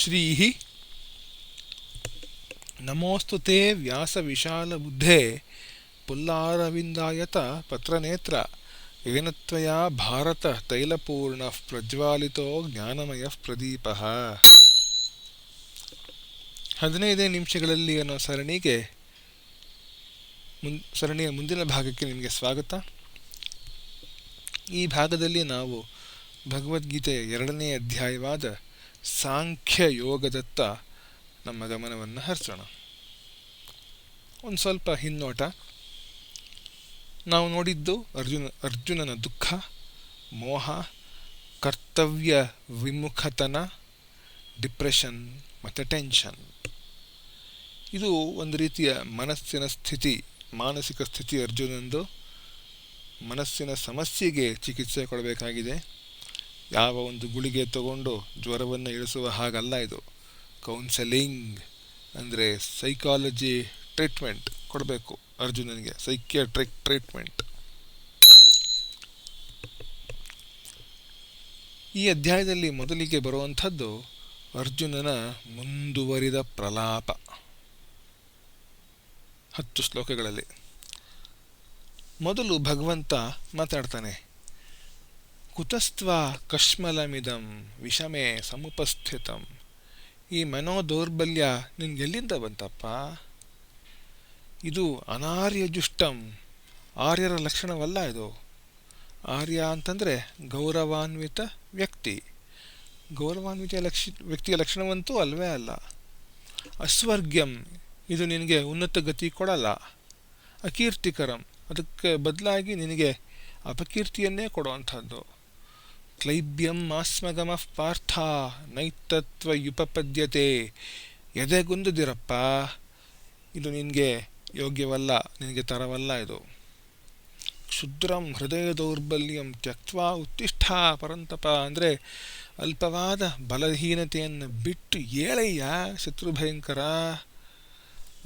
ಶ್ರೀ ನಮೋಸ್ತು ತೇ ಬುದ್ಧೆ ಪುಲ್ಲಾರವಿಂದಾಯತ ಪತ್ರನೇತ್ರ ಏನತ್ವಯ ಭಾರತ ತೈಲಪೂರ್ಣ ಪ್ರಜ್ವಾಲಿತೋ ಜ್ಞಾನಮಯ ಪ್ರದೀಪ. ಹದಿನೈದೇ ನಿಮಿಷಗಳಲ್ಲಿ ಅನ್ನೋ ಸರಣಿಗೆ ಮುನ್ ಸರಣಿಯ ಮುಂದಿನ ಭಾಗಕ್ಕೆ ನಿಮಗೆ ಸ್ವಾಗತ. ಈ ಭಾಗದಲ್ಲಿ ನಾವು ಭಗವದ್ಗೀತೆಯ ಎರಡನೇ ಅಧ್ಯಾಯವಾದ ಸಾಂಖ್ಯ ಯೋಗದತ್ತ ನಮ್ಮ ಗಮನವನ್ನು ಹರಿಸೋಣ. ಒಂದು ಸ್ವಲ್ಪ ಹಿನ್ನೋಟ. ನಾವು ನೋಡಿದ್ದು ಅರ್ಜುನ, ಅರ್ಜುನನ ದುಃಖ, ಮೋಹ, ಕರ್ತವ್ಯ ವಿಮುಖತನ, ಡಿಪ್ರೆಷನ್ ಮತ್ತು ಟೆನ್ಷನ್. ಇದು ಒಂದು ರೀತಿಯ ಮನಸ್ಸಿನ ಸ್ಥಿತಿ, ಮಾನಸಿಕ ಸ್ಥಿತಿ ಅರ್ಜುನಂದು. ಮನಸ್ಸಿನ ಸಮಸ್ಯೆಗೆ ಚಿಕಿತ್ಸೆ ಕೊಡಬೇಕಾಗಿದೆ. ಯಾವ ಒಂದು ಗುಳಿಗೆ ತಗೊಂಡು ಜ್ವರವನ್ನು ಇಳಿಸುವ ಹಾಗಲ್ಲ ಇದು. ಕೌನ್ಸೆಲಿಂಗ್ ಅಂದರೆ ಸೈಕಾಲಜಿ ಟ್ರೀಟ್ಮೆಂಟ್ ಕೊಡಬೇಕು ಅರ್ಜುನನಿಗೆ. ಸೈಕಿಯಾಟ್ರಿಕ್ ಟ್ರೀಟ್ಮೆಂಟ್ ಈ ಅಧ್ಯಾಯದಲ್ಲಿ ಮೊದಲಿಗೆ ಬರುವಂಥದ್ದು ಅರ್ಜುನನ ಮುಂದುವರಿದ ಪ್ರಲಾಪ. ಹತ್ತು ಶ್ಲೋಕಗಳಲ್ಲಿ. ಮೊದಲು ಭಗವಂತ ಮಾತಾಡ್ತಾನೆ. ಕುತಸ್ತ್ವ ಕಶ್ಮಲಮಿದಂ ವಿಷಮೆ ಸಮುಪಸ್ಥಿತಂ. ಈ ಮನೋದೌರ್ಬಲ್ಯ ನಿನ್ಗೆಲ್ಲಿಂದ ಬಂತಪ್ಪ? ಇದು ಅನಾರ್ಯಜುಷ್ಟಂ ಆರ್ಯರ ಲಕ್ಷಣವಲ್ಲ ಇದು. ಆರ್ಯ ಅಂತಂದರೆ ಗೌರವಾನ್ವಿತ ವ್ಯಕ್ತಿ. ಗೌರವಾನ್ವಿತ ಲಕ್ಷ, ವ್ಯಕ್ತಿಯ ಲಕ್ಷಣವಂತೂ ಅಲ್ವೇ ಅಲ್ಲ. ಅಸ್ವರ್ಗ್ಯಂ, ಇದು ನಿನಗೆ ಉನ್ನತ ಗತಿ ಕೊಡಲ್ಲ. ಅಕೀರ್ತಿಕರಂ, ಅದಕ್ಕೆ ಬದಲಾಗಿ ನಿನಗೆ ಅಪಕೀರ್ತಿಯನ್ನೇ ಕೊಡುವಂಥದ್ದು. ಕ್ಲೈಬ್ಯಂ ಆಸ್ಮಗಮ ಪಾರ್ಥ, ನೈತತ್ವ ಯುಪಪದ್ಯತೆ. ಎದೆಗುಂದದಿರಪ್ಪ ಇದು ನಿನಗೆ ಯೋಗ್ಯವಲ್ಲ, ನಿನಗೆ ತರವಲ್ಲ ಇದು. ಕ್ಷುದ್ರಂ ಹೃದಯ ದೌರ್ಬಲ್ಯಂ ತ್ಯಕ್ವಾ ಉತ್ತಿಷ್ಠ ಪರಂತಪ ಅಂದರೆ ಅಲ್ಪವಾದ ಬಲಹೀನತೆಯನ್ನು ಬಿಟ್ಟು ಏಳಯ್ಯ ಶತ್ರು ಭಯಂಕರ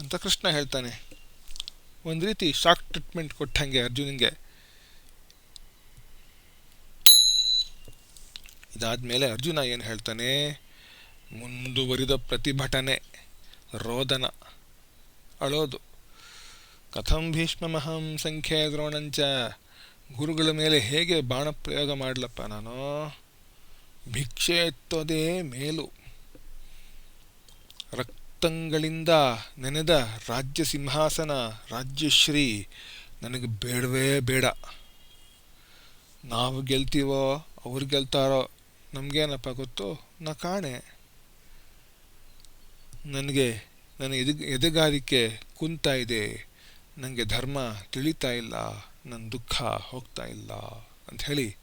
ಅಂತ ಕೃಷ್ಣ ಹೇಳ್ತಾನೆ. ಒಂದು ರೀತಿ ಶಾಕ್ ಟ್ರೀಟ್ಮೆಂಟ್ ಕೊಟ್ಟಂಗೆ ಅರ್ಜುನಿಗೆ. ಇದಾದಮೇಲೆ ಅರ್ಜುನ ಏನು ಹೇಳ್ತಾನೆ? ಮುಂದುವರಿದ ಪ್ರತಿಭಟನೆ, ರೋದನ, ಅಳೋದು. ಕಥಂ ಭೀಷ್ಮಮಹಂ ಸಂಖ್ಯೆ ದ್ರೋಣಂಚ, ಗುರುಗಳ ಮೇಲೆ ಹೇಗೆ ಬಾಣ ಪ್ರಯೋಗ ಮಾಡಲಪ್ಪ ನಾನು? ಭಿಕ್ಷೆ ಎತ್ತೋದೇ ಮೇಲು. ರಕ್ತಂಗಳಿಂದ ನೆನೆದ ರಾಜ್ಯ ಸಿಂಹಾಸನ ರಾಜ್ಯಶ್ರೀ ನನಗೆ ಬೇಡವೇ ಬೇಡ. ನಾವು ಗೆಲ್ತೀವೋ, ಅವ್ರು ಗೆಲ್ತಾರೋ? ನಮಗೇನಪ್ಪ ಗೊತ್ತು? ನಾ ಕಾಣೆ. ನನಗೆ ನನ್ನ ಎದು ಎದೆಗಾರಿಕೆ ಕುಂತಾ ಇದೆ. ನನಗೆ ಧರ್ಮ ತಿಳಿತಾ ಇಲ್ಲ. ನನ್ನ ದುಃಖ ಹೋಗ್ತಾ ಇಲ್ಲ ಹೇಳಿ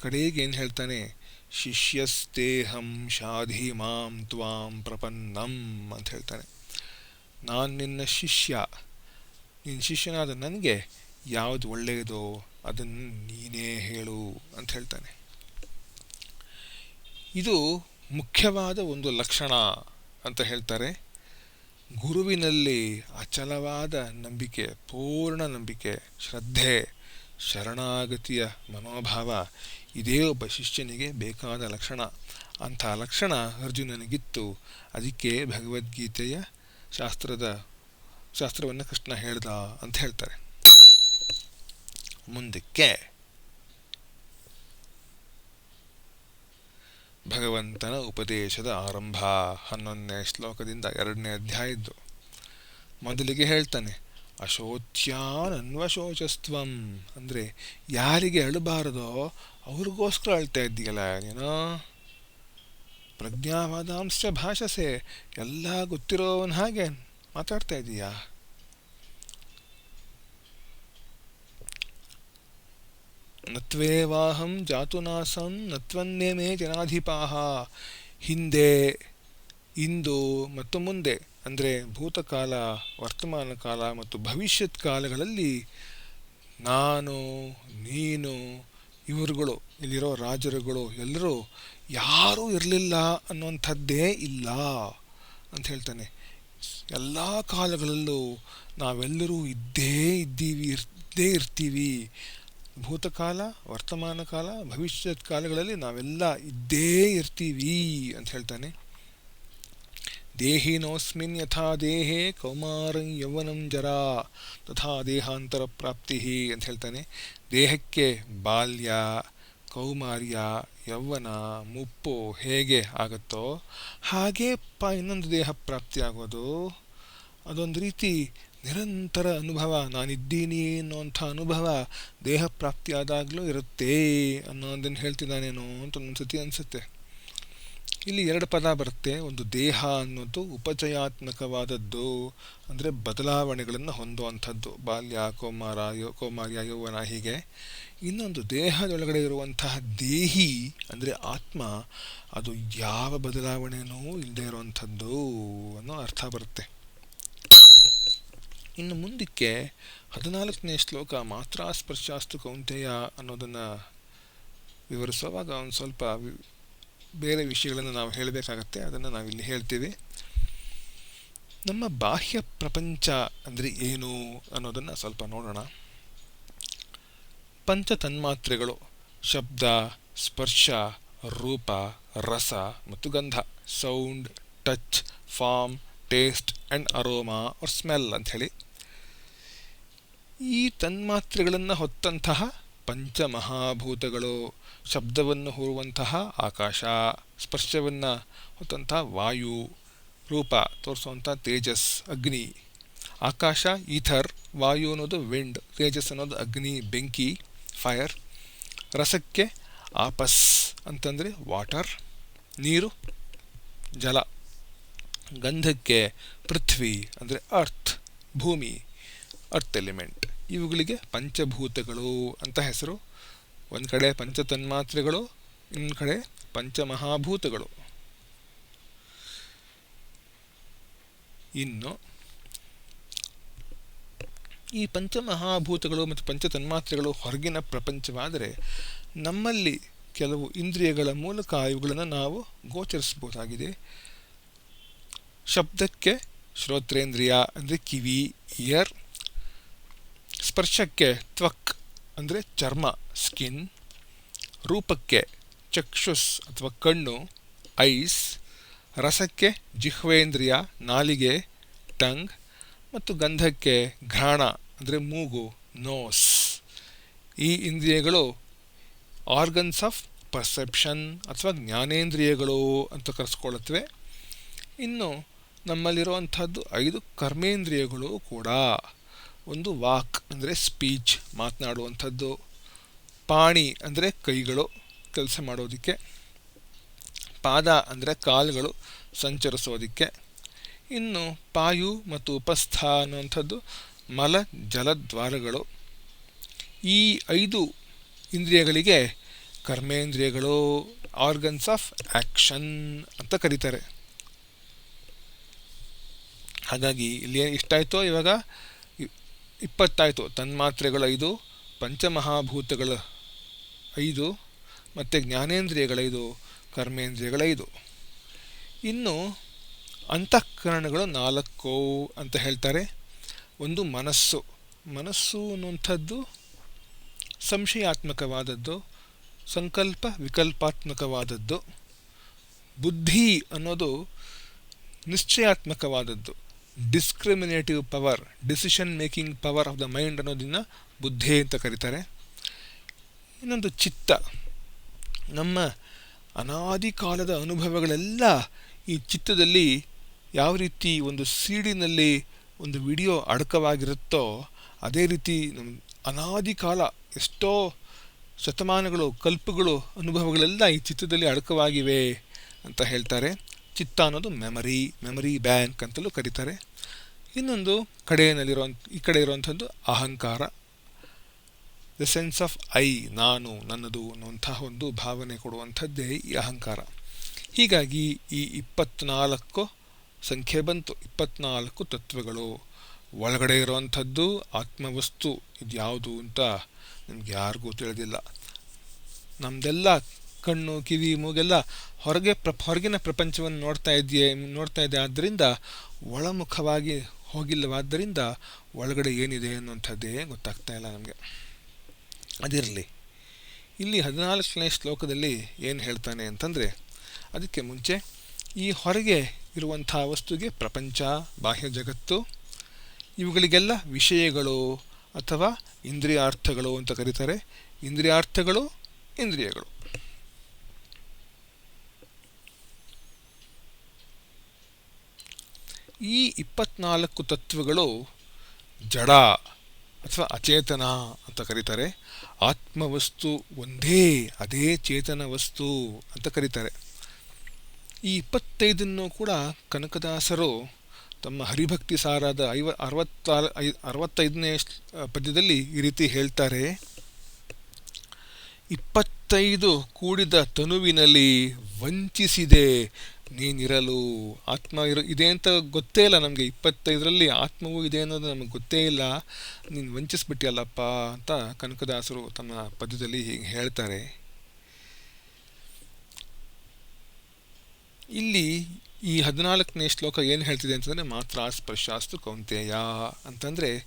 ಕಡೆಗೆ ಏನು ಹೇಳ್ತಾನೆ? ಶಿಷ್ಯಸ್ತೇಹಂ ಶಾಧಿ ಮಾಂ ತ್ವಾಂ ಪ್ರಪನ್ನಂ ಅಂತ ಹೇಳ್ತಾನೆ. ನಾನು ನಿನ್ನ ಶಿಷ್ಯ. ನಿನ್ನ ಶಿಷ್ಯನಾದ ನನಗೆ ಯಾವುದು ಒಳ್ಳೆಯದೋ ಅದನ್ನು ನೀನೇ ಹೇಳು ಅಂತ ಹೇಳ್ತಾನೆ. ಇದು ಮುಖ್ಯವಾದ ಒಂದು ಲಕ್ಷಣ ಅಂತ ಹೇಳ್ತಾರೆ. ಗುರುವಿನಲ್ಲಿ ಅಚಲವಾದ ನಂಬಿಕೆ, ಪೂರ್ಣ ನಂಬಿಕೆ, ಶ್ರದ್ಧೆ, ಶರಣಾಗತಿಯ ಮನೋಭಾವ ಇದೇ ಒಬ್ಬ ಶಿಷ್ಯನಿಗೆ ಬೇಕಾದ ಲಕ್ಷಣ. ಅಂಥ ಲಕ್ಷಣ ಅರ್ಜುನನಿಗಿತ್ತು. ಅದಕ್ಕೆ ಭಗವದ್ಗೀತೆಯ ಶಾಸ್ತ್ರದ ಶಾಸ್ತ್ರವನ್ನು ಕೃಷ್ಣ ಹೇಳ್ದ ಅಂತ ಹೇಳ್ತಾರೆ. ಮುಂದಕ್ಕೆ ಭಗವಂತನ ಉಪದೇಶದ ಆರಂಭ. ಹನ್ನೊಂದನೇ ಶ್ಲೋಕದಿಂದ ಎರಡನೇ ಅಧ್ಯಾಯದ್ದು. ಮೊದಲಿಗೆ ಹೇಳ್ತಾನೆ ಅಶೋಚ್ಯಾನ್ ಅನ್ವಶೋಚಸ್ತ್ವಂ ಅಂದರೆ, ಯಾರಿಗೆ ಅಳಬಾರದೋ ಅವ್ರಿಗೋಸ್ಕರ ಅಳ್ತಾ ಇದ್ದೀಯಲ್ಲ ಏನೋ ಪ್ರಜ್ಞಾವಾದಾಂಶ ಭಾಷಸೆ, ಎಲ್ಲ ಗೊತ್ತಿರೋವನ ಹಾಗೆ ಮಾತಾಡ್ತಾ ಇದ್ದೀಯಾ ನತ್ವೇವಾಹಂ ಜಾತುನಾಸಂ ನತ್ವನ್ನೇ ಮೇ ಜನಾಧಿಪಾಹ. ಹಿಂದೆ, ಇಂದು ಮತ್ತು ಮುಂದೆ, ಅಂದರೆ ಭೂತಕಾಲ, ವರ್ತಮಾನ ಕಾಲ ಮತ್ತು ಭವಿಷ್ಯತ್ ಕಾಲಗಳಲ್ಲಿ ನಾನು, ನೀನು, ಇವರುಗಳು, ಇಲ್ಲಿರೋ ರಾಜರುಗಳು, ಎಲ್ಲರೂ ಯಾರೂ ಇರಲಿಲ್ಲ ಅನ್ನುವಂಥದ್ದೇ ಇಲ್ಲ ಅಂತ ಹೇಳ್ತಾನೆ. ಎಲ್ಲ ಕಾಲಗಳಲ್ಲೂ ನಾವೆಲ್ಲರೂ ಇದ್ದೇ ಇದ್ದೀವಿ ಇದ್ದೇ ಇರ್ತೀವಿ. ಭೂತಕಾಲ, ವರ್ತಮಾನ ಕಾಲ, ಭವಿಷ್ಯದ ಕಾಲಗಳಲ್ಲಿ ನಾವೆಲ್ಲ ಇದ್ದೇ ಇರ್ತೀವಿ ಅಂತ ಹೇಳ್ತಾನೆ. ದೇಹಿನೋಸ್ಮಿನ್ ಯಥಾ ದೇಹೇ ಕೌಮಾರಂ ಯೌವನಂ ಜರಾ ತಥಾ ದೇಹಾಂತರ ಪ್ರಾಪ್ತಿ ಅಂತ ಹೇಳ್ತಾನೆ. ದೇಹಕ್ಕೆ ಬಾಲ್ಯ, ಕೌಮಾರ್ಯ, ಯೌವನ, ಮುಪ್ಪು ಹೇಗೆ ಆಗುತ್ತೋ ಹಾಗೇ ಪ ಇನ್ನೊಂದು ದೇಹ ಪ್ರಾಪ್ತಿ ಆಗೋದು ಅದೊಂದು ರೀತಿ ನಿರಂತರ ಅನುಭವ, ನಾನಿದ್ದೀನಿ ಅನ್ನುವಂಥ ಅನುಭವ ದೇಹ ಪ್ರಾಪ್ತಿಯಾದಾಗಲೂ ಇರುತ್ತೆ ಅನ್ನೋದನ್ನು ಹೇಳ್ತಿದ್ದಾನೇನೋ ಅಂತ ಒಂದ್ಸತಿ ಅನಿಸುತ್ತೆ. ಇಲ್ಲಿ ಎರಡು ಪದ ಬರುತ್ತೆ, ಒಂದು ದೇಹ ಅನ್ನೋದು ಉಪಚಯಾತ್ಮಕವಾದದ್ದು, ಅಂದರೆ ಬದಲಾವಣೆಗಳನ್ನು ಹೊಂದುವಂಥದ್ದು. ಬಾಲ್ಯ ಕೋಮಾರ ಯೋ ಕೋಮಾರ್ಯ, ಯೌವನ ಹೀಗೆ. ಇನ್ನೊಂದು ದೇಹದೊಳಗಡೆ ಇರುವಂತಹ ದೇಹಿ, ಅಂದರೆ ಆತ್ಮ, ಅದು ಯಾವ ಬದಲಾವಣೆಯೂ ಇಲ್ಲದೆ ಇರುವಂಥದ್ದು ಅನ್ನೋ ಅರ್ಥ ಬರುತ್ತೆ. ಇನ್ನು ಮುಂದಕ್ಕೆ ಹದಿನಾಲ್ಕನೇ ಶ್ಲೋಕ ಮಾತ್ರ ಸ್ಪರ್ಶಾಸ್ತು ಕೌಂತೆಯ ಅನ್ನೋದನ್ನು ವಿವರಿಸುವಾಗ ಒಂದು ಸ್ವಲ್ಪ ಬೇರೆ ವಿಷಯಗಳನ್ನು ನಾವು ಹೇಳಬೇಕಾಗತ್ತೆ, ಅದನ್ನು ನಾವಿಲ್ಲಿ ಹೇಳ್ತೀವಿ. ನಮ್ಮ ಬಾಹ್ಯ ಪ್ರಪಂಚ ಅಂದರೆ ಏನು ಅನ್ನೋದನ್ನು ಸ್ವಲ್ಪ ನೋಡೋಣ. ಪಂಚ ತನ್ಮಾತ್ರೆಗಳು ಶಬ್ದ, ಸ್ಪರ್ಶ, ರೂಪ, ರಸ ಮತ್ತು ಗಂಧ, sound, touch, form, taste and aroma or smell ಅಂಥೇಳಿ. ಈ ತನ್ಮಾತ್ರೆಗಳನ್ನು ಹೊತ್ತಂತಹ ಪಂಚಮಹಾಭೂತಗಳು, ಶಬ್ದವನ್ನು ಹೂರುವಂತಹ ಆಕಾಶ, ಸ್ಪರ್ಶವನ್ನು ಹೊತ್ತಂತಹ ವಾಯು, ರೂಪ ತೋರಿಸುವಂಥ ತೇಜಸ್, ಅಗ್ನಿ. ಆಕಾಶ, ಈಥರ್, ವಾಯು ಅನ್ನೋದು ವಿಂಡ್ ತೇಜಸ್ ಅನ್ನೋದು ಅಗ್ನಿ, ಬೆಂಕಿ ಫೈರ್ ರಸಕ್ಕೆ ಆಪಸ್ ಅಂತಂದರೆ ವಾಟರ್ ನೀರು, ಜಲ. ಗಂಧಕ್ಕೆ ಪೃಥ್ವಿ ಅಂದರೆ ಅರ್ಥ್ ಭೂಮಿ ಅರ್ಥ್ ಎಲಿಮೆಂಟ್ ಇವುಗಳಿಗೆ ಪಂಚಭೂತಗಳು ಅಂತ ಹೆಸರು. ಒಂದು ಕಡೆ ಪಂಚತನ್ಮಾತ್ರೆಗಳು, ಇನ್ನೊಂದು ಕಡೆ ಪಂಚಮಹಾಭೂತಗಳು. ಇನ್ನು ಈ ಪಂಚಮಹಾಭೂತಗಳು ಮತ್ತು ಪಂಚತನ್ಮಾತ್ರೆಗಳು ಹೊರಗಿನ ಪ್ರಪಂಚವಾದರೆ ನಮ್ಮಲ್ಲಿ ಕೆಲವು ಇಂದ್ರಿಯಗಳ ಮೂಲಕ ಇವುಗಳನ್ನು ನಾವು ಗೋಚರಿಸಬಹುದಾಗಿದೆ. ಶಬ್ದಕ್ಕೆ ಶ್ರೋತ್ರೇಂದ್ರಿಯ ಅಂದರೆ ಕಿವಿ, ಇಯರ್ ಸ್ಪರ್ಶಕ್ಕೆ ತ್ವಕ್ ಅಂದರೆ ಚರ್ಮ, ಸ್ಕಿನ್, ರೂಪಕ್ಕೆ ಚಕ್ಷುಸ್ ಅಥವಾ ಕಣ್ಣು, ಐಸ್, ರಸಕ್ಕೆ ಜಿಹ್ವೇಂದ್ರಿಯ, ನಾಲಿಗೆ, ಟಂಗ್ ಮತ್ತು ಗಂಧಕ್ಕೆ ಘ್ರಾಣ ಅಂದರೆ ಮೂಗು, ನೋಸ್. ಈ ಇಂದ್ರಿಯಗಳು ಆರ್ಗನ್ಸ್ ಆಫ್ ಪರ್ಸೆಪ್ಷನ್ ಅಥವಾ ಜ್ಞಾನೇಂದ್ರಿಯಗಳು ಅಂತ ಕರೆಸ್ಕೊಳ್ಳುತ್ತವೆ. ಇನ್ನು ನಮ್ಮಲ್ಲಿರುವಂಥದ್ದು ಐದು ಕರ್ಮೇಂದ್ರಿಯಗಳು ಕೂಡ. ಒಂದು ವಾಕ್ ಅಂದರೆ ಸ್ಪೀಚ್ ಮಾತನಾಡುವಂಥದ್ದು, ಪಾಣಿ ಅಂದರೆ ಕೈಗಳು ಕೆಲಸ ಮಾಡೋದಕ್ಕೆ, ಪಾದ ಅಂದರೆ ಕಾಲುಗಳು ಸಂಚರಿಸೋದಕ್ಕೆ, ಇನ್ನು ಪಾಯು ಮತ್ತು ಉಪಸ್ಥ ಅನ್ನುವಂಥದ್ದು ಮಲ ಜಲದ್ವಾರಗಳು. ಈ ಐದು ಇಂದ್ರಿಯಗಳಿಗೆ ಕರ್ಮೇಂದ್ರಿಯಗಳು ಆರ್ಗನ್ಸ್ ಆಫ್ ಆ್ಯಕ್ಷನ್ ಅಂತ ಕರೀತಾರೆ. ಹಾಗಾಗಿ ಇಲ್ಲಿ ಎಷ್ಟಾಯಿತೋ ಇವಾಗ? ಇಪ್ಪತ್ತಾಯಿತು. ತನ್ಮಾತ್ರೆಗಳು ಐದು, ಪಂಚಮಹಾಭೂತಗಳ ಐದು, ಮತ್ತು ಜ್ಞಾನೇಂದ್ರಿಯಗಳೈದು ಕರ್ಮೇಂದ್ರಿಯಗಳೈದು ಇನ್ನು ಅಂತಃಕರಣಗಳು ನಾಲ್ಕು ಅಂತ ಹೇಳ್ತಾರೆ. ಒಂದು ಮನಸ್ಸು. ಮನಸ್ಸು ಅನ್ನುವಂಥದ್ದು ಸಂಶಯಾತ್ಮಕವಾದದ್ದು, ಸಂಕಲ್ಪ ವಿಕಲ್ಪಾತ್ಮಕವಾದದ್ದು. ಬುದ್ಧಿ ಅನ್ನೋದು ನಿಶ್ಚಯಾತ್ಮಕವಾದದ್ದು. Discriminative power decision making power of the mind ಅನ್ನೋದನ್ನು ಬುದ್ಧಿ ಅಂತ ಕರೀತಾರೆ. ಇನ್ನೊಂದು ಚಿತ್ತ. ನಮ್ಮ ಅನಾದಿ ಕಾಲದ ಅನುಭವಗಳೆಲ್ಲ ಈ ಚಿತ್ತದಲ್ಲಿ ಯಾವ ರೀತಿ ಒಂದು ಸೀಡಿನಲ್ಲಿ ಒಂದು ವಿಡಿಯೋ ಅಡಕವಾಗಿರುತ್ತೋ, ಅದೇ ರೀತಿ ನಮ್ಮ ಅನಾದಿ ಕಾಲ ಎಷ್ಟೋ ಶತಮಾನಗಳು, ಕಲ್ಪಗಳು, ಅನುಭವಗಳೆಲ್ಲ ಈ ಚಿತ್ತದಲ್ಲಿ ಅಡಕವಾಗಿವೆ ಅಂತ ಹೇಳ್ತಾರೆ. ಚಿತ್ತ ಅನ್ನೋದು ಮೆಮರಿ ಮೆಮರಿ ಬ್ಯಾಂಕ್ ಅಂತಲೂ ಕರೀತಾರೆ. ಇನ್ನೊಂದು ಕಡೆಯಲ್ಲಿರೋ ಈ ಕಡೆ ಇರುವಂಥದ್ದು ಅಹಂಕಾರ. ದ ಸೆನ್ಸ್ ಆಫ್ ಐ ನಾನು, ನನ್ನದು ಅನ್ನುವಂತಹ ಒಂದು ಭಾವನೆ ಕೊಡುವಂಥದ್ದೇ ಈ ಅಹಂಕಾರ. ಹೀಗಾಗಿ ಈ ಇಪ್ಪತ್ನಾಲ್ಕು ಸಂಖ್ಯೆ ಬಂತು. ಇಪ್ಪತ್ನಾಲ್ಕು ತತ್ವಗಳು. ಒಳಗಡೆ ಇರುವಂಥದ್ದು ಆತ್ಮವಸ್ತು ಇದು ಯಾವುದು ಅಂತ ನಿಮ್ಗೆ ಯಾರಿಗೂ ತಿಳಿದಿಲ್ಲ. ನಮ್ಮದೆಲ್ಲ ಕಣ್ಣು, ಕಿವಿ, ಮೂಗೆಲ್ಲ ಹೊರಗೆ ಪ್ರ, ಹೊರಗಿನ ಪ್ರಪಂಚವನ್ನು ನೋಡ್ತಾ ಇದೆಯೇ ನೋಡ್ತಾ ಇದೆ. ಆದ್ದರಿಂದ ಒಳಮುಖವಾಗಿ ಹೋಗಿಲ್ಲವಾದ್ದರಿಂದ ಒಳಗಡೆ ಏನಿದೆ ಅನ್ನುವಂಥದ್ದೇ ಗೊತ್ತಾಗ್ತಾ ಇಲ್ಲ ನಮಗೆ. ಅದಿರಲಿ. ಇಲ್ಲಿ ಹದಿನಾಲ್ಕನೇ ಶ್ಲೋಕದಲ್ಲಿ ಏನು ಹೇಳ್ತಾನೆ ಅಂತಂದರೆ, ಅದಕ್ಕೆ ಮುಂಚೆ ಈ ಹೊರಗೆ ಇರುವಂಥ ವಸ್ತುಗೆ ಪ್ರಪಂಚ, ಬಾಹ್ಯ ಜಗತ್ತು, ಇವುಗಳಿಗೆಲ್ಲ ವಿಷಯಗಳು ಅಥವಾ ಇಂದ್ರಿಯಾರ್ಥಗಳು ಅಂತ ಕರೀತಾರೆ. ಇಂದ್ರಿಯಾರ್ಥಗಳು, ಇಂದ್ರಿಯಗಳು. ಈ ಇಪ್ಪತ್ನಾಲ್ಕು ತತ್ವಗಳು ಜಡ ಅಥವಾ ಅಚೇತನ ಅಂತ ಕರೀತಾರೆ. ಆತ್ಮವಸ್ತು ಒಂದೇ, ಅದೇ ಚೇತನ ವಸ್ತು ಅಂತ ಕರೀತಾರೆ. ಈ ಇಪ್ಪತ್ತೈದನ್ನು ಕೂಡ ಕನಕದಾಸರು ತಮ್ಮ ಹರಿಭಕ್ತಿ ಸಾರಾದ ಐವ ಅರವತ್ತಾರು ಐ, ಅರವತ್ತೈದನೇ ಪದ್ಯದಲ್ಲಿ ಈ ರೀತಿ ಹೇಳ್ತಾರೆ. ಇಪ್ಪತ್ತೈದು ಕೂಡಿದ ತನುವಿನಲ್ಲಿ ವಂಚಿಸಿದೆ ನೀನಿರಲು ಆತ್ಮ ಇರೋ, ಇದೆ ಅಂತ ಗೊತ್ತೇ ಇಲ್ಲ ನಮಗೆ. ಇಪ್ಪತ್ತೈದರಲ್ಲಿ ಆತ್ಮವೂ ಇದೆ ಅನ್ನೋದು ನಮಗೆ ಗೊತ್ತೇ ಇಲ್ಲ. ನೀನು ವಂಚಿಸ್ಬಿಟ್ಟಿಯಲ್ಲಪ್ಪ ಅಂತ ಕನಕದಾಸರು ತಮ್ಮ ಪದ್ಯದಲ್ಲಿ ಹೀಗೆ ಹೇಳ್ತಾರೆ. ಇಲ್ಲಿ ಈ ಹದಿನಾಲ್ಕನೇ ಶ್ಲೋಕ ಏನು ಹೇಳ್ತಿದೆ ಅಂತಂದರೆ, ಮಾತ್ರ ಸ್ಪರ್ಶಾಸ್ತು ಕೌಂತೆಯ ಅಂತಂದರೆ,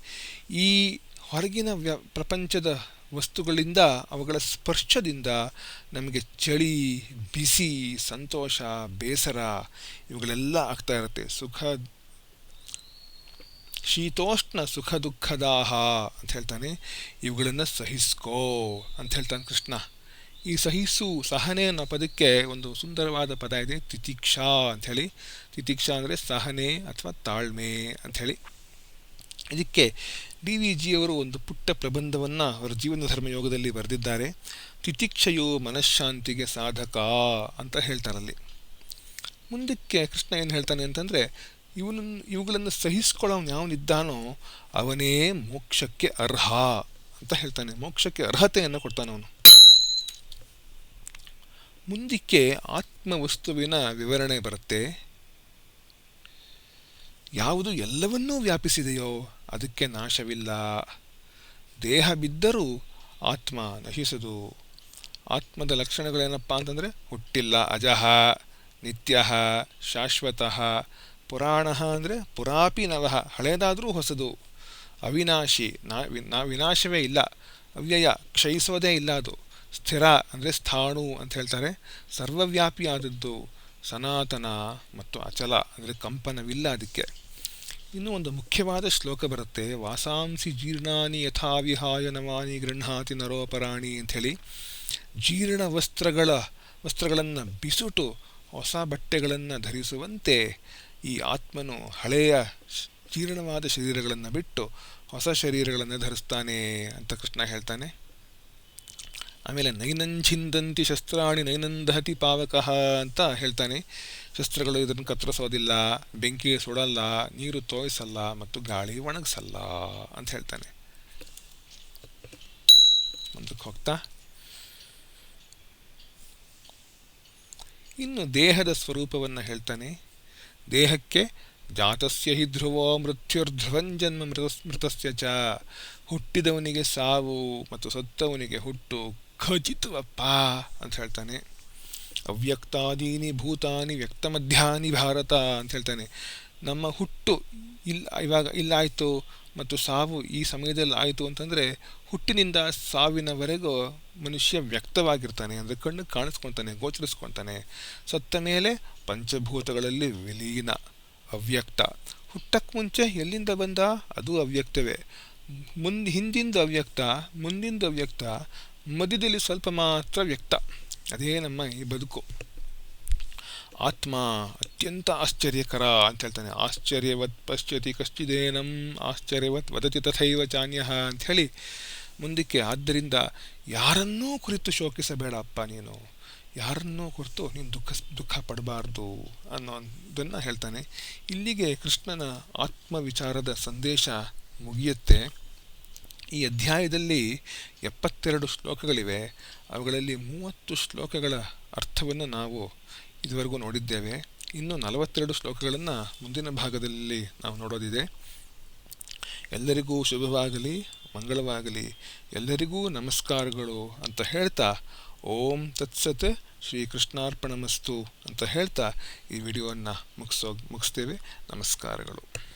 ಈ ಹೊರಗಿನ ವ್ಯ, ಪ್ರಪಂಚದ ವಸ್ತುಗಳಿಂದ, ಅವುಗಳ ಸ್ಪರ್ಶದಿಂದ ನಮಗೆ ಚಳಿ, ಬಿಸಿ, ಸಂತೋಷ, ಬೇಸರ ಇವುಗಳೆಲ್ಲ ಆಗ್ತಾ ಇರುತ್ತೆ. ಸುಖ, ಶೀತೋಷ್ಣ ಸುಖ ದುಃಖದಾಹ ಅಂತ ಹೇಳ್ತಾನೆ. ಇವುಗಳನ್ನು ಸಹಿಸ್ಕೋ ಅಂತ ಹೇಳ್ತಾನೆ ಕೃಷ್ಣ. ಈ ಸಹಿಸು, ಸಹನೆ ಅನ್ನೋ ಪದಕ್ಕೆ ಒಂದು ಸುಂದರವಾದ ಪದ ಇದೆ, ತಿತಿಕ್ಷಾ ಅಂಥೇಳಿ ತಿತಿಕ್ಷಾ ಅಂದರೆ ಸಹನೆ ಅಥವಾ ತಾಳ್ಮೆ ಅಂಥೇಳಿ ಇದಕ್ಕೆ ಡಿ ವಿ ಜಿಯವರು ಒಂದು ಪುಟ್ಟ ಪ್ರಬಂಧವನ್ನು ಅವರ ಜೀವನ ಧರ್ಮಯೋಗದಲ್ಲಿ ಬರೆದಿದ್ದಾರೆ. ತಿತಿಕ್ಷೆಯು ಮನಃಶಾಂತಿಗೆ ಸಾಧಕ ಅಂತ ಹೇಳ್ತಾರಲ್ಲಿ ಮುಂದಕ್ಕೆ ಕೃಷ್ಣ ಏನು ಹೇಳ್ತಾನೆ ಅಂತಂದರೆ, ಇವನು ಇವುಗಳನ್ನು ಸಹಿಸ್ಕೊಳ್ಳೋನು ಯಾವನಿದ್ದಾನೋ ಅವನೇ ಮೋಕ್ಷಕ್ಕೆ ಅರ್ಹ ಅಂತ ಹೇಳ್ತಾನೆ. ಮೋಕ್ಷಕ್ಕೆ ಅರ್ಹತೆಯನ್ನು ಕೊಡ್ತಾನೆ ಅವನು. ಮುಂದಕ್ಕೆ ಆತ್ಮವಸ್ತುವಿನ ವಿವರಣೆ ಬರುತ್ತೆ. ಯಾವುದು ಎಲ್ಲವನ್ನೂ ವ್ಯಾಪಿಸಿದೆಯೋ ಅದಕ್ಕೆ ನಾಶವಿಲ್ಲ. ದೇಹ ಬಿದ್ದರೂ ಆತ್ಮ ನಶಿಸದು. ಆತ್ಮದ ಲಕ್ಷಣಗಳೇನಪ್ಪ ಅಂತಂದರೆ ಹುಟ್ಟಿಲ್ಲ ಅಜಃ ನಿತ್ಯ ಶಾಶ್ವತಃ, ಪುರಾಣ ಅಂದರೆ ಪುರಾಪಿ ನವಃ ಹಳೇದಾದರೂ ಹೊಸದು. ಅವಿನಾಶಿ, ನಾ ನಾ, ವಿನಾಶವೇ ಇಲ್ಲ. ಅವ್ಯಯ, ಕ್ಷಯಿಸೋದೇ ಇಲ್ಲ ಅದು. ಸ್ಥಿರ ಅಂದರೆ ಸ್ಥಾಣು ಅಂತ ಹೇಳ್ತಾರೆ. ಸರ್ವವ್ಯಾಪಿ ಆದದ್ದು ಸನಾತನ ಮತ್ತು ಅಚಲ ಅಂದರೆ ಕಂಪನವಿಲ್ಲ ಅದಕ್ಕೆ. ಇನ್ನು ಒಂದು ಮುಖ್ಯವಾದ ಶ್ಲೋಕ ಬರುತ್ತೆ, ವಾಸಾಂಸಿ ಜೀರ್ಣಾನಿ ಯಥಾವಿಹಾಯ ನವಾನಿ ಗೃಹಾತಿ ನರೋಪರಾಣಿ ಅಂಥೇಳಿ. ಜೀರ್ಣ ವಸ್ತ್ರಗಳ, ವಸ್ತ್ರಗಳನ್ನು ಬಿಸುಟು, ಹೊಸ ಬಟ್ಟೆಗಳನ್ನು ಧರಿಸುವಂತೆ ಈ ಆತ್ಮನು ಹಳೆಯ ಜೀರ್ಣವಾದ ಶರೀರಗಳನ್ನು ಬಿಟ್ಟು ಹೊಸ ಶರೀರಗಳನ್ನು ಧರಿಸ್ತಾನೆ ಅಂತ ಕೃಷ್ಣ ಹೇಳ್ತಾನೆ. ಆಮೇಲೆ ನೈನಂಛಿಂದಂತಿ ಶಸ್ತ್ರಾಣಿ ನೈನಂದಹತಿ ಪಾವಕಃ ಅಂತ ಹೇಳ್ತಾನೆ. ಶಸ್ತ್ರಗಳು ಇದನ್ನು ಕತ್ತರಿಸೋದಿಲ್ಲ ಬೆಂಕಿ ಸುಡಲ್ಲ, ನೀರು ತೋಯಿಸಲ್ಲ ಮತ್ತು ಗಾಳಿ ಒಣಗಿಸಲ್ಲ ಅಂತ ಹೇಳ್ತಾನೆ. ಮುಂದಕ್ಕೆ ಹೋಗ್ತಾ. ಇನ್ನು ದೇಹದ ಸ್ವರೂಪವನ್ನು ಹೇಳ್ತಾನೆ. ದೇಹಕ್ಕೆ ಜಾತಸ್ಯ ಹಿ ಧ್ರುವೋ ಮೃತ್ಯುರ್ಧ್ವಂಜನ್ಮ ಮೃತ ಮೃತಸ್ಯ ಚ. ಹುಟ್ಟಿದವನಿಗೆ ಸಾವು ಮತ್ತು ಸತ್ತವನಿಗೆ ಹುಟ್ಟು ಖಚಿತವಪ್ಪ ಅಂತ ಹೇಳ್ತಾನೆ. ಅವ್ಯಕ್ತಾದೀನಿ ಭೂತಾನಿ ವ್ಯಕ್ತಮಧ್ಯಾನಿ ಭಾರತ ಅಂತ ಹೇಳ್ತಾನೆ. ನಮ್ಮ ಹುಟ್ಟು ಇಲ್ಲ ಇವಾಗ ಇಲ್ಲಾಯಿತು ಮತ್ತು ಸಾವು ಈ ಸಮಯದಲ್ಲಿ ಆಯಿತು ಅಂತಂದರೆ ಹುಟ್ಟಿನಿಂದ ಸಾವಿನವರೆಗೂ ಮನುಷ್ಯ ವ್ಯಕ್ತವಾಗಿರ್ತಾನೆ ಅಂದರೆ ಕಣ್ಣು ಕಾಣಿಸ್ಕೊತಾನೆ, ಗೋಚರಿಸ್ಕೊತಾನೆ. ಸತ್ತ ಮೇಲೆ ಪಂಚಭೂತಗಳಲ್ಲಿ ವಿಲೀನ, ಅವ್ಯಕ್ತ. ಹುಟ್ಟಕ್ಕೆ ಮುಂಚೆ ಎಲ್ಲಿಂದ ಬಂದ? ಅದು ಅವ್ಯಕ್ತವೇ. ಮುಂದೆ, ಹಿಂದಿಂದ ಅವ್ಯಕ್ತ, ಮುಂದಿಂದ ಅವ್ಯಕ್ತ ಮಧ್ಯದಲ್ಲಿ ಸ್ವಲ್ಪ ಮಾತ್ರ ವ್ಯಕ್ತ. ಅದೇ ನಮ್ಮ ಈ ಬದುಕು. ಆತ್ಮ ಅತ್ಯಂತ ಆಶ್ಚರ್ಯಕರ ಅಂತ ಹೇಳ್ತಾನೆ. ಆಶ್ಚರ್ಯವತ್ ಪಶ್ಯತಿ ಕಶ್ಚಿದೇನಂ, ಆಶ್ಚರ್ಯವತ್ ವದತಿ ತಥೈವ ಜಾನ್ಯಾಹ ಅಂತ ಹೇಳಿ ಮುಂದಕ್ಕೆ, ಆದ್ದರಿಂದ ಯಾರನ್ನೂ ಕುರಿತು ಶೋಕಿಸಬೇಡಪ್ಪ ನೀನು. ಯಾರನ್ನೂ ಕುರಿತು ನೀನು ದುಃಖ ದುಃಖ ಪಡಬಾರ್ದು ಅನ್ನೋದನ್ನು ಹೇಳ್ತಾನೆ. ಇಲ್ಲಿಗೆ ಕೃಷ್ಣನ ಆತ್ಮವಿಚಾರದ ಸಂದೇಶ ಮುಗಿಯುತ್ತೆ. ಈ ಅಧ್ಯಾಯದಲ್ಲಿ ಎಪ್ಪತ್ತೆರಡು ಶ್ಲೋಕಗಳಿವೆ. ಅವುಗಳಲ್ಲಿ ಮೂವತ್ತು ಶ್ಲೋಕಗಳ ಅರ್ಥವನ್ನು ನಾವು ಇದುವರೆಗೂ ನೋಡಿದ್ದೇವೆ. ಇನ್ನು ನಲವತ್ತೆರಡು ಶ್ಲೋಕಗಳನ್ನು ಮುಂದಿನ ಭಾಗದಲ್ಲಿ ನಾವು ನೋಡೋದಿದೆ. ಎಲ್ಲರಿಗೂ ಶುಭವಾಗಲಿ, ಮಂಗಳವಾಗಲಿ, ಎಲ್ಲರಿಗೂ ನಮಸ್ಕಾರಗಳು ಅಂತ ಹೇಳ್ತಾ ಓಂ ತತ್ಸತ್ ಶ್ರೀ ಕೃಷ್ಣಾರ್ಪಣಮಸ್ತು ಅಂತ ಹೇಳ್ತಾ ಈ ವಿಡಿಯೋವನ್ನು ಮುಗಿಸೋ ಮುಗಿಸ್ತೇವೆ. ನಮಸ್ಕಾರಗಳು.